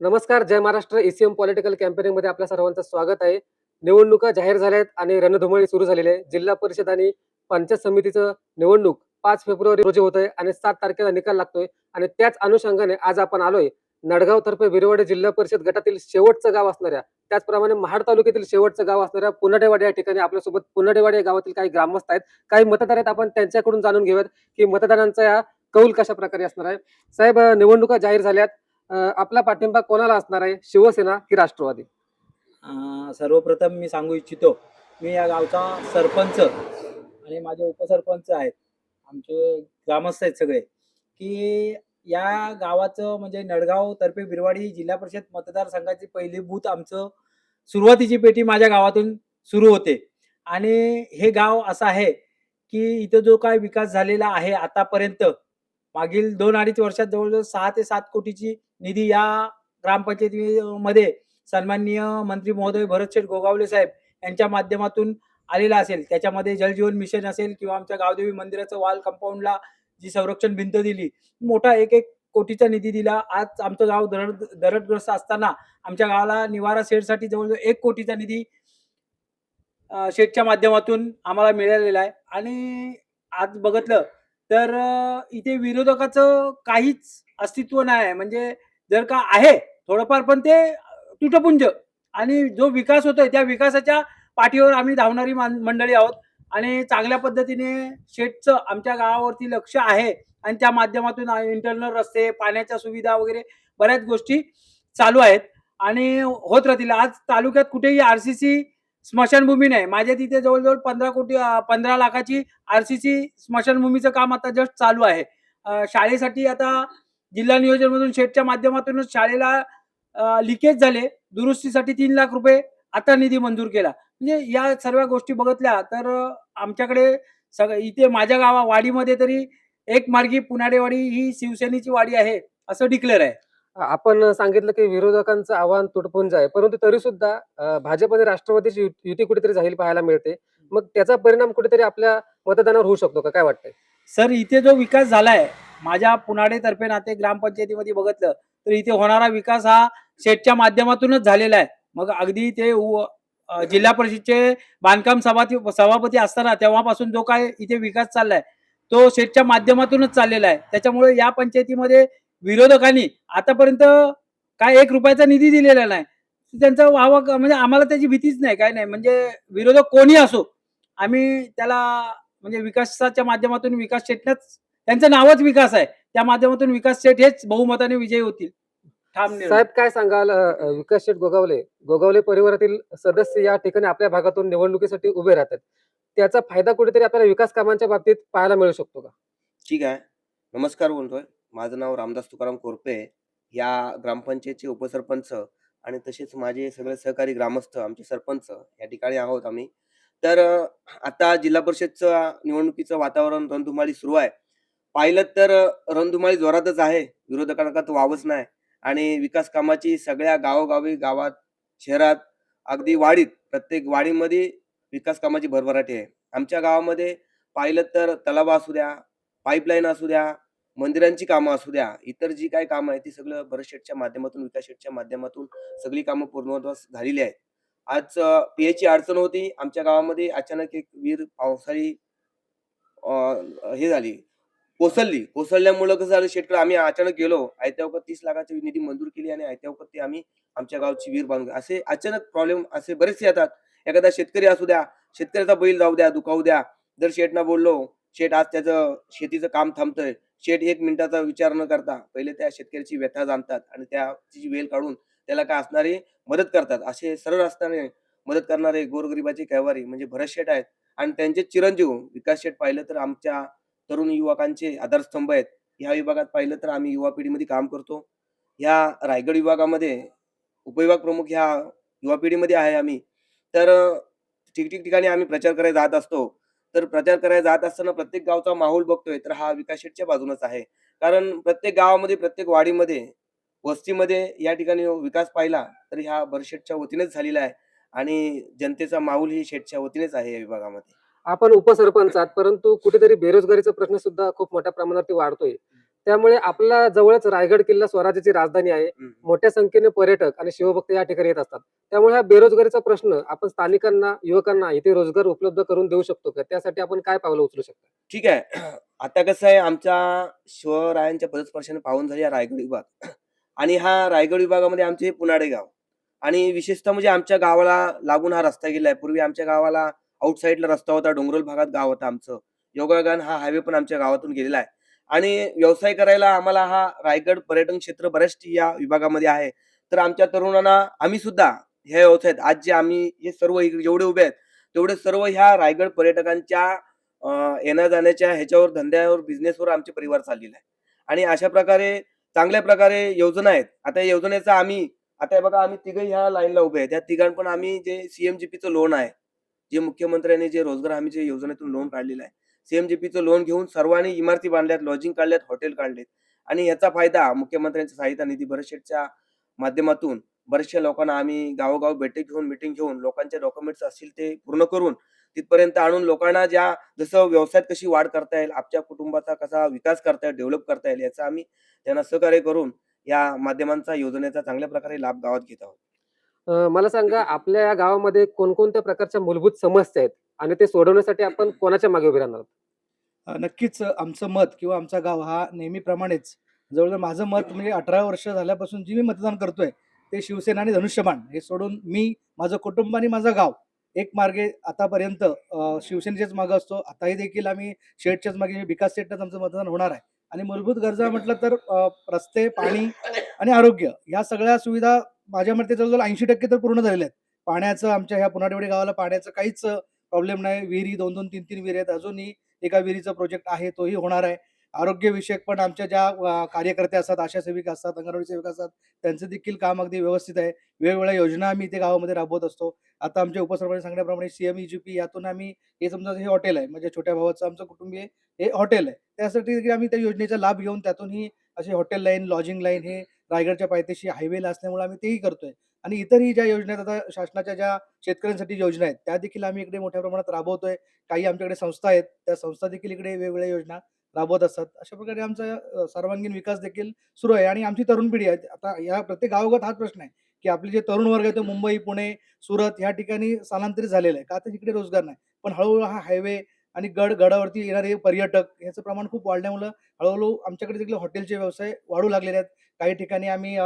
नमस्कार जय Maharashtra. ACM political कॅम्पेनिंगमध्ये आपल्या सर्वांचं स्वागत आहे. निवडणुका जाहीर झाल्या आहेत आणि रणधुमाळी सुरू झालेली आहे. जिल्हा परिषद आणि पंचायत समितीचं निवडणूक पाच फेब्रुवारी रोजी होत आहे आणि सात तारखेला निकाल लागतोय आणि त्याच अनुषंगाने आज आपण आलोय नडगाव तर्फे विरवाडे जिल्हा परिषद गटातील शेवटचं गाव असणाऱ्या त्याचप्रमाणे महाड तालुक्यातील शेवटचं गाव असणाऱ्या पुनडेवाडी या ठिकाणी आपल्यासोबत पुनडेवाडी या गावातील काही ग्रामस्थ आहेत. काही मतदार आहेत आपण त्यांच्याकडून जाणून घेऊयात की मतदारांचा या कौल कशा प्रकारे असणार आहे. साहेब निवडणुका जाहीर झाल्यात. आपला पाठिंबा कोणाला असणार आहे? शिवसेना की राष्ट्रवादी? सर्वप्रथम मी सांगू इच्छितो मी या गावचा सरपंच आणि माझे उपसरपंच आहेत आमचे ग्रामस्थ आहेत सगळे की या गावाचं म्हणजे नडगाव तर्फे बिरवाडी जिल्हा परिषद मतदारसंघाची पहिली बूथ आमचं सुरुवातीची पेटी माझ्या गावातून सुरू होते. आणि हे गाव असं आहे की इथं जो काय विकास झालेला आहे आतापर्यंत मागील दोन अडीच वर्षात जवळजवळ सहा ते सात कोटीची निधी या ग्रामपंचायतीमध्ये सन्माननीय मंत्री महोदय भरतशेठ गोगावले साहेब यांच्या माध्यमातून आलेला असेल. त्याच्यामध्ये जलजीवन मिशन असेल किंवा आमच्या गावदेवी मंदिराचं वाल कंपाऊंडला जी संरक्षण भिंत दिली मोठा एक एक कोटीचा निधी दिला. आज आमचं गाव दरड दरडग्रस्त असताना आमच्या गावाला निवारा शेडसाठी जवळजवळ एक कोटीचा निधी शेडच्या माध्यमातून आम्हाला मिळालेला आहे. आणि आज बघितलं तर इथे विरोधकाचं काहीच अस्तित्व नाही आहे म्हणजे जर का आहे थोडंफार पण ते तुटपुंज. आणि जो विकास होतोय त्या विकासाच्या पाठीवर आम्ही धावणारी मान- मंडळी आहोत. आणि चांगल्या पद्धतीने शेटचं आमच्या गावावरती लक्ष आहे. आणि त्या माध्यमातून इंटरनल रस्ते पाण्याच्या सुविधा वगैरे बऱ्याच गोष्टी चालू आहेत. आणि होत राहतील. आज तालुक्यात कुठेही आर सी सी स्मशानभूमी नाही. माझ्या तिथे जवळजवळ पंधरा कोटी पंधरा लाखाची आर सी सी स्मशानभूमीचं काम आता जस्ट चालू आहे. शाळेसाठी आता जिल्हा नियोजनमधून शेटच्या माध्यमातूनच शाळेला लिकेज झाले. दुरुस्तीसाठी तीन लाख रुपये आता निधी मंजूर केला. म्हणजे या सर्व गोष्टी बघितल्या तर आमच्याकडे सग इथे माझ्या गावा वाडीमध्ये तरी एक मार्गी पुनाडेवाडी ही शिवसेनेची वाडी आहे असं डिक्लेअर आहे. आपण सांगितलं की विरोधकांचं आव्हान तुटपुंज आहे परंतु तरी सुद्धा अं, भाजप आणि राष्ट्रवादीची यु- युती कुठेतरी जाहीर पाहायला मिळते. मग त्याचा परिणाम कुठेतरी आपल्या मतदानावर होऊ शकतो का? काय वाटतंय? सर इथे जो विकास झालाय माझ्या पुनाडेतर्फे नाते ग्रामपंचायतीमध्ये बघितलं तर इथे होणारा विकास हा शेटच्या माध्यमातूनच झालेला आहे. मग अगदी ते उ- अ, जिल्हा परिषदचे बांधकाम सभापती सभापती असताना तेव्हापासून जो काय इथे विकास चाललाय तो सेटच्या माध्यमातूनच चाललेला आहे. त्याच्यामुळे या पंचायतीमध्ये विरोधकांनी आतापर्यंत काय एक रुपयाचा निधी दिलेला नाही. त्यांचा वावा म्हणजे आम्हाला त्याची भीतीच नाही काय नाही. म्हणजे विरोधक कोणी असो आम्ही त्याला म्हणजे विकासाच्या माध्यमातून विकास शेटण्याच त्यांचं नावच विकास आहे. त्या माध्यमातून विकास शेट हेच बहुमताने विजयी होतील. साहेब काय सांगाल विकास शेठ गोगावले? गोगावले परिवारातील सदस्य या ठिकाणी आपल्या भागातून निवडणुकीसाठी उभे राहतात. त्याचा फायदा कुठेतरी आपल्याला विकास कामांच्या बाबतीत पाहायला मिळू शकतो का? ठीक आहे. नमस्कार बोलतोय. माझं नाव रामदास तुकाराम कोरपे या ग्रामपंचायतचे उपसरपंच आणि तसेच माझे सगळे सहकारी ग्रामस्थ आमचे सरपंच या ठिकाणी आहोत आम्ही. तर अ, आता जिल्हा परिषदचं निवडणुकीचं वातावरण रणधुमाळी सुरू आहे. पाहिलं तर अ, रणधुमाळी जोरातच आहे. विरोधकांना तर वावच नाही. आणि विकास कामाची सगळ्या गावोगावी गावात शहरात अगदी वाडीत प्रत्येक वाडीमध्ये विकास कामाची भरभराटी आहे. आमच्या गावामध्ये पाहिलं तर तलाव असू द्या पाईपलाईन असू द्या मंदिरांची कामं असू द्या इतर जी काही कामं आहेत ती सगळं भरत शेठच्या माध्यमातून विकास शेठच्या माध्यमातून सगळी कामं पूर्णत्वास झालेली आहेत. आज पियाची अडचण होती. आमच्या गावामध्ये अचानक एक विहीर पावसाळी हे झाली कोसळली. कोसळल्यामुळं कसं झालं शेतकरी आम्ही अचानक गेलो. आयत्या वक्त तीस लाखाची निधी मंजूर केली आणि आयत्या वखत ती आम्ही आमच्या गावची विहीर बांधून असे अचानक प्रॉब्लेम असे बरेचसे येतात. एखादा शेतकरी असू द्या शेतकऱ्याचा बैल जाऊ द्या दुखावू द्या. जर शेठना बोललो शेठ आज त्याचं शेतीचं काम थांबतंय. शेठ एक मिनिटाचा विचार न करता पहिले त्या शेतकऱ्याची व्यथा जाणतात आणि त्याची वेल काढून त्याला काय असणारी मदत करतात. असे सरळ असताना मदत करणारे गोरगरिबाचे कैवारी म्हणजे भरत शेठ आहेत आणि त्यांचे चिरंजीव विकास शेठ पाहिलं तर आमच्या तरुण युवकांचे आधारस्तंभ आहेत. ह्या विभागात पाहिलं तर आम्ही युवा पिढीमध्ये काम करतो. ह्या रायगड विभागामध्ये उपविभाग प्रमुख ह्या युवा पिढीमध्ये आहे आम्ही. तर ठिकठिक ठिकाणी आम्ही प्रचार करायला जात असतो. तर प्रचार करायला जात असताना प्रत्येक गावचा माहोल बघतोय तर हा विकास शेठच्या बाजूनच आहे. कारण प्रत्येक गावामध्ये प्रत्येक वाडीमध्ये वस्तीमध्ये या ठिकाणी विकास पाहिला तर ह्या भरशेटच्या वतीनेच झालेला आहे. आणि जनतेचा माहोल ही शेटच्या वतीनेच आहे या विभागामध्ये. आपण उपसरपंच आहात परंतु कुठेतरी बेरोजगारीचा प्रश्न सुद्धा खूप मोठ्या प्रमाणावरती वाढतोय. त्यामुळे आपल्या जवळच रायगड किल्ला स्वराज्याची राजधानी आहे. मोठ्या संख्येने पर्यटक आणि शिवभक्त या ठिकाणी येत असतात. त्यामुळे हा बेरोजगारीचा प्रश्न आपण स्थानिकांना युवकांना इथे रोजगार उपलब्ध करून देऊ शकतो का? त्यासाठी आपण काय पावलं उचलू शकतो? ठीक आहे. आता कसं आहे आमच्या शिवरायांच्या पदस्पर्शाने पाहून झाली हा रायगड विभाग. आणि हा रायगड विभागामध्ये आमचे पुनाडे गाव. आणि विशेषतः म्हणजे आमच्या गावाला लागून हा रस्ता गेला आहे. पूर्वी आमच्या गावाला आउटसाईडला रस्ता होता डोंगरल भागात गाव होतं आमचं. योगागान हा हायवे पण आमच्या गावातून गेलेला आहे. आणि व्यवसाय करायला आम्हाला हा रायगड पर्यटन क्षेत्र बऱ्याच या विभागामध्ये आहे. तर आमच्या तरुणांना आम्ही सुद्धा ह्या व्यवसायात आज जे आम्ही हे सर्व इकडे जेवढे उभे आहेत तेवढे सर्व ह्या रायगड पर्यटकांच्या येण्या जाण्याच्या ह्याच्यावर धंद्यावर बिझनेसवर आमचे परिवार चाललेला आहे आणि अशा प्रकारे चांगल्या प्रकारे योजना आहेत. आता या योजनेचा आम्ही आता हे बघा आम्ही तिघही ह्या लाईनला उभे आहेत. त्या तिघां पण आम्ही जे सीएमजीपीचं लोन आहे जे मुख्यमंत्र्यांनी जे रोजगार हमीच्या योजनेतून लोन काढलेलं आहे. सीएमजीपीचं लोन घेऊन सर्वांनी इमारती बांधल्यात लॉजिंग काढल्यात हॉटेल काढलेत. आणि याचा फायदा मुख्यमंत्र्यांच्या सहायता निधी बरेचशेच्या माध्यमातून बऱ्याचशा लोकांना आम्ही गावोगाव बैठक घेऊन मिटिंग घेऊन लोकांचे डॉक्युमेंट्स असतील ते पूर्ण करून तिथपर्यंत आणून लोकांना ज्या जसं व्यवसायात कशी वाढ करता येईल आपल्या कुटुंबाचा कसा विकास करता येईल डेव्हलप करता येईल याचा आम्ही त्यांना सहकार्य करून या माध्यमांचा योजनेचा चांगल्या प्रकारे लाभ गावात घेत आहोत. मला सांगा आपल्या या गावामध्ये कोणकोणत्या प्रकारच्या मूलभूत समस्या आहेत? आणि ते सोडवण्यासाठी आपण कोणाच्या मागे उभे राहणार आहोत? नक्कीच आमचं मत किंवा आमचा गाव हा नेहमीप्रमाणेच जवळजवळ माझं मत म्हणजे अठरा वर्ष झाल्यापासून जी मी मतदान करतोय ते शिवसेना आणि धनुष्यबाण हे सोडून मी माझं कुटुंब आणि माझं गाव एक मार्गे आतापर्यंत शिवसेनेच्याच मागं असतो. आताही देखील आम्ही शेटच्याच मागे विकास शेटच आमचं मतदान होणार आहे. आणि मूलभूत गरजा म्हटलं तर रस्ते पाणी आणि आरोग्य या सगळ्या सुविधा माझ्या मते जवळजवळ ऐंशी टक्के तर पूर्ण झालेल्या आहेत. पाण्याचं आमच्या ह्या पुनाडेवडी गावाला पाण्याचं काहीच प्रॉब्लेम नाही. विहिरी दोन दोन तीन तीन विहिरी आहेत. अजूनही एका विहिरीचा प्रोजेक्ट आहे तोही होणार आहे. आरोग्यविषयक पण आमच्या ज्या कार्यकर्त्या कार्यकर्ते असतात आशा सेविका असतात अंगणवाडी सेविका असतात त्यांचं देखील काम अगदी व्यवस्थित आहे. वेगवेगळ्या योजना आम्ही इथे गावामध्ये राबवत असतो. आता आमच्या उपसरपंच सांगण्याप्रमाणे सीएम पी यातून आम्ही हे समजा हे हॉटेल आहे. म्हणजे छोट्या भावाचं आमचं कुटुंबीय हे हॉटेल आहे. त्यासाठी देखील आम्ही त्या योजनेचा लाभ घेऊन त्यातूनही असे हॉटेल लाईन लॉजिंग लाईन हे रायगडच्या पायथ्याशी हायवेला असल्यामुळे आम्ही तेही करतोय. आणि इतरही ज्या योजना आहेत आता शासनाच्या ज्या शेतकऱ्यांसाठी योजना आहेत त्या देखील आम्ही इकडे मोठ्या प्रमाणात राबवतोय. काही आमच्याकडे संस्था आहेत त्या संस्था देखील इकडे वेगवेगळ्या योजना राबवत असतात. अशा प्रकारे आमचा सर्वांगीण विकास देखील सुरू आहे. आणि आमची तरुण पिढी आहे. आता या प्रत्येक गावोगावात हाच प्रश्न आहे की आपले जे तरुण वर्ग आहे तो मुंबई पुणे सुरत या ठिकाणी स्थलांतरित झालेला आहे का तर तिकडे रोजगार नाही. पण हळूहळू हा हायवे आणि गड गडावरती येणारे पर्यटक याचं प्रमाण खूप वाढल्यामुळं हळूहळू आमच्याकडे देखील हॉटेलचे व्यवसाय वाढू लागलेले आहेत. काही ठिकाणी आम्ही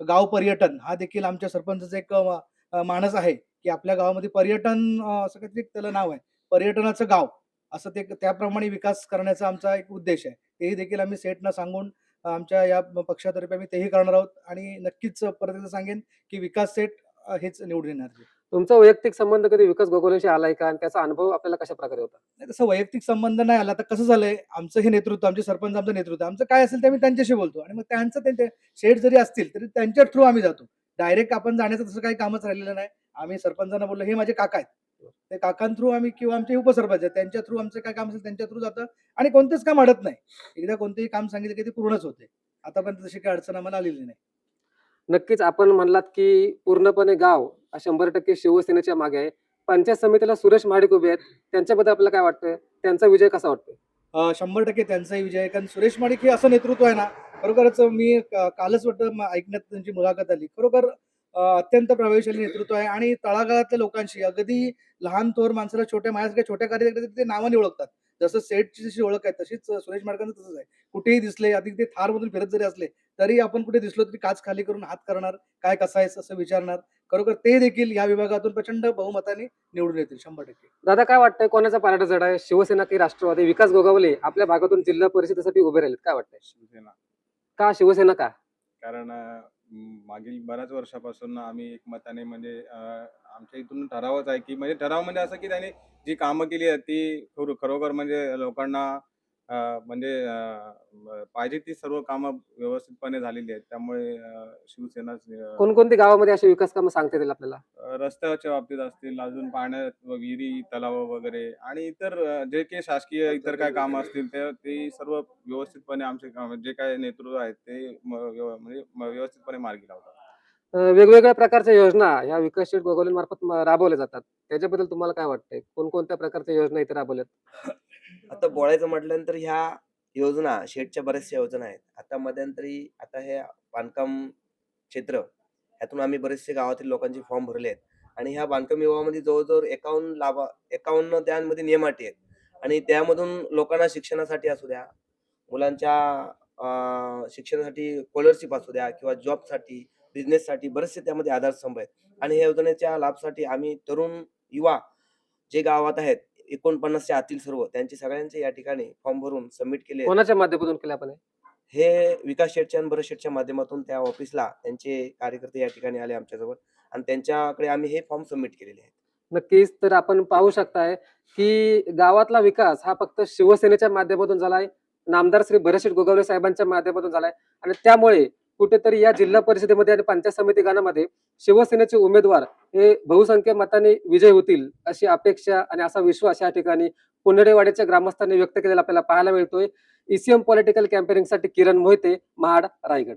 गाव पर्यटन हा देखील आमच्या सरपंचाचा एक अ, मानस आहे की आपल्या गावामध्ये पर्यटन अ, असं काहीतरी त्याला नाव आहे. पर्यटनाचं गाव असं ते त्याप्रमाणे विकास करण्याचा आमचा एक उद्देश आहे. तेही देखील आम्ही सेटना सांगून अ, आमच्या या पक्षातर्फे आम्ही तेही करणार आहोत आणि नक्कीच परत एकदा सांगेन की विकास सेट अ, हेच निवडून येणार तुमचा वैयक्तिक संबंध कधी विकास गोगोलेशी आलाय का? आणि त्याचा अनुभव आपल्याला कशा प्रकारे होता? नाही तसं वैयक्तिक संबंध नाही आला. तर कसं झालंय? आमचं हे नेतृत्व आमचे सरपंच आमचं नेतृत्व आमचं काय असेल ते आम्ही त्यांच्याशी बोलतो. आणि मग त्यांचं त्यांचे शेड जरी असतील तरी त्यांच्या थ्रू आम्ही जातो. डायरेक्ट आपण जाण्याचं तसं काही कामच राहिलेलं नाही. आम्ही सरपंचांना बोललो हे माझे काका आहेत. ते काकां थ्रू आम्ही किंवा आमचे उपसरपंच आहेत त्यांच्या थ्रू आमचं काय काम असेल त्यांच्या थ्रू जातं. आणि कोणतेच काम अडत नाही. एकदा कोणतेही काम सांगितलं की ते पूर्णच होते. आतापर्यंत तशी काही अडचण आम्हाला आलेली नाही. नक्कीच आपण म्हणलात की पूर्णपणे गाव शंभर टक्के शिवसेनेच्या मागे आहे. पंचायत समितीला सुरेश महाडिक उभे आहेत. त्यांच्याबद्दल आपल्याला काय वाटतंय? त्यांचा विजय कसा वाटतोय? अ, शंभर टक्के त्यांचाही विजय आहे. कारण सुरेश माडिक हे असं नेतृत्व आहे ना खरोखरच मी का- कालच वाटतं म- ऐकण्यात त्यांची मुलाखत आली. खरोखर अ, अत्यंत प्रभावशाली नेतृत्व आहे आणि तळागाळातल्या लोकांशी अगदी लहान थोर माणसाला छोट्या माझ्यासारख्या छोट्या कार्यकर्ते ते नावाने ओळखतात जसं सेटची जशी ओळख आहे तशीच सुरेश माडकांचं तसंच आहे. कुठेही दिसले आधी ते थार मधून फिरत जरी असले तरी आपण कुठे दिसलो तरी काच खाली करून हात करणार काय कसा आहेस असं विचारणार. खरोखर ते देखील या विभागातून प्रचंड बहुमताने निवडून येतील शंभर टक्के. दादा काय वाटतंय कोणाचा पाराठा जड आहे? शिवसेना की राष्ट्रवादी? विकास गोगावले आपल्या भागातून जिल्हा परिषदेसाठी उभे राहिलेत काय वाटतंय? शिवसेना. का शिवसेना का? कारण मागील बऱ्याच वर्षापासून आम्ही एकमताने म्हणजे आमच्या इथून ठरावच आहे की म्हणजे ठराव म्हणजे असं की त्याने जी कामं केली आहेत ती खरोखर म्हणजे लोकांना म्हणजे पाहिजे ती सर्व कामं व्यवस्थितपणे झालेली आहेत. त्यामुळे अ, शिवसेनाच अ, कोणकोणती गावामध्ये अशी विकास कामं सांगता येतील आपल्याला? रस्त्याच्या बाबतीत असतील अजून पाण्यात विहिरी तलाव वगैरे आणि इतर जे काही शासकीय इतर काय कामं असतील ते ते सर्व व्यवस्थितपणे आमचे जे काय नेतृत्व आहेत ते म्हणजे व्यवस्थितपणे मार्गी लावतात. वेगवेगळ्या प्रकारच्या योजना ह्या विकासशील गोगावलेंमार्फत म- राबवल्या जातात. त्याच्याबद्दल तुम्हाला काय वाटतंय? कोणकोणत्या प्रकारच्या योजना इथे राबवल्यात? आता बोलायचं म्हटल्यानंतर ह्या योजना शेडच्या बऱ्याचशा योजना आहेत. आता मध्यंतरी आता हे बांधकाम क्षेत्र ह्यातून आम्ही बरेचसे गावातील लोकांचे फॉर्म भरले आहेत आणि ह्या बांधकाम विभागामध्ये जवळजवळ एकावन्न लाभा एकावन्न त्यामध्ये नियम अटी आहेत. आणि त्यामधून लोकांना शिक्षणासाठी असू द्या मुलांच्या अं, शिक्षणासाठी स्कॉलरशिप असू द्या किंवा जॉबसाठी बिझनेससाठी बरेचसे त्यामध्ये आधारस्तंभ आहेत. आणि ह्या योजनेच्या लाभसाठी आम्ही तरुण युवा जे गावात आहेत एकोणपन्नासच्या आतील सर्व त्यांचे सगळ्यांचे या ठिकाणी फॉर्म भरून सबमिट केले. कोणाच्या माध्यमातून केलं आपण हे? हे विकास शेटच्या आणि भरत शेटच्या माध्यमातून त्या ऑफिसला त्यांचे कार्यकर्ते या ठिकाणी आले आमच्याजवळ आणि त्यांच्याकडे आम्ही हे फॉर्म सबमिट केलेले आहेत नक्कीच तर आपण पाहू शकताय की गावातला विकास हा फक्त शिवसेनेच्या माध्यमातून झालाय नामदार श्री भरतशेठ गोगावले साहेबांच्या माध्यमातून झालाय आणि त्यामुळे कुठेतरी या जिल्हा परिषदेमध्ये आणि पंचायत समिती गणामध्ये शिवसेनेचे उमेदवार हे बहुसंख्य मताने विजय होतील अशी अपेक्षा आणि असा विश्वास या ठिकाणी पुनरेवाड्याच्या ग्रामस्थांनी व्यक्त केलेला आपल्याला पाहायला मिळतोय. ईसीएम पॉलिटिकल कॅम्पेनिंगसाठी किरण मोहिते महाड रायगड.